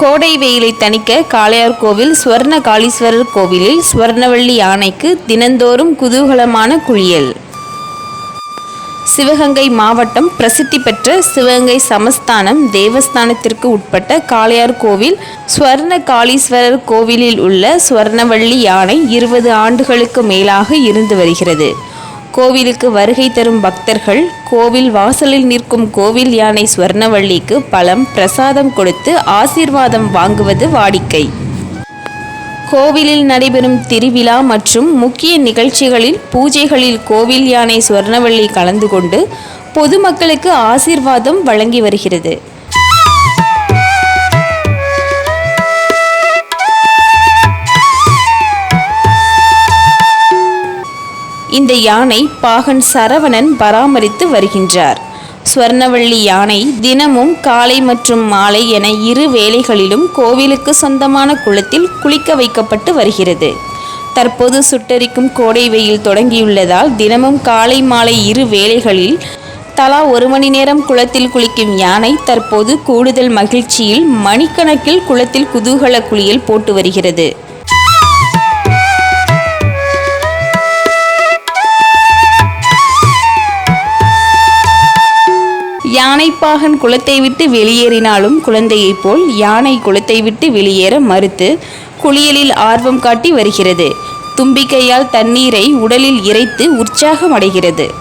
கோடை வெயிலை தணிக்க காளையார் கோவில் சுவர்ண காளீஸ்வரர் கோவிலில் சுவர்ணவள்ளி யானைக்கு தினந்தோறும் குதூகலமான குளியல். சிவகங்கை மாவட்டம் பிரசித்தி பெற்ற சிவகங்கை சமஸ்தானம் தேவஸ்தானத்திற்கு உட்பட்ட காளையார் கோவில் ஸ்வர்ண காளீஸ்வரர் கோவிலில் உள்ள சுவர்ணவள்ளி யானை இருபது ஆண்டுகளுக்கு மேலாக இருந்து வருகிறது. கோவிலுக்கு வருகை தரும் பக்தர்கள் கோவில் வாசலில் நிற்கும் கோவில் யானை ஸ்வர்ணவள்ளிக்கு பழம் பிரசாதம் கொடுத்து ஆசீர்வாதம் வாங்குவது வாடிக்கை. கோவிலில் நடைபெறும் திருவிழா மற்றும் முக்கிய நிகழ்ச்சிகளில் பூஜைகளில் கோவில் யானை சுவர்ணவள்ளி கலந்து கொண்டு பொதுமக்களுக்கு ஆசீர்வாதம் வழங்கி வருகிறது. இந்த யானை பாகன் சரவணன் பராமரித்து வருகின்றார். ஸ்வர்ணவள்ளி யானை தினமும் காலை மற்றும் மாலை என இரு வேளைகளிலும் கோவிலுக்கு சொந்தமான குளத்தில் குளிக்க வைக்கப்பட்டு வருகிறது. தற்போது சுட்டரிக்கும் கோடை வெயில் தொடங்கியுள்ளதால் தினமும் காலை மாலை இரு வேளைகளில் தலா ஒரு மணி நேரம் குளத்தில் குளிக்கும் யானை தற்போது கூடுதல் மகிழ்ச்சியில் மணிக்கணக்கில் குளத்தில் குதூகல குளியல் போட்டு வருகிறது. யானைப்பாகன் குளத்தை விட்டு வெளியேறினாலும் குழந்தையைப் போல் யானை குளத்தை விட்டு வெளியேற மறுத்து குளியலில் ஆர்வம் காட்டி வருகிறது. தும்பிக்கையால் தண்ணீரை உடலில் இறைத்து உற்சாகம் அடைகிறது.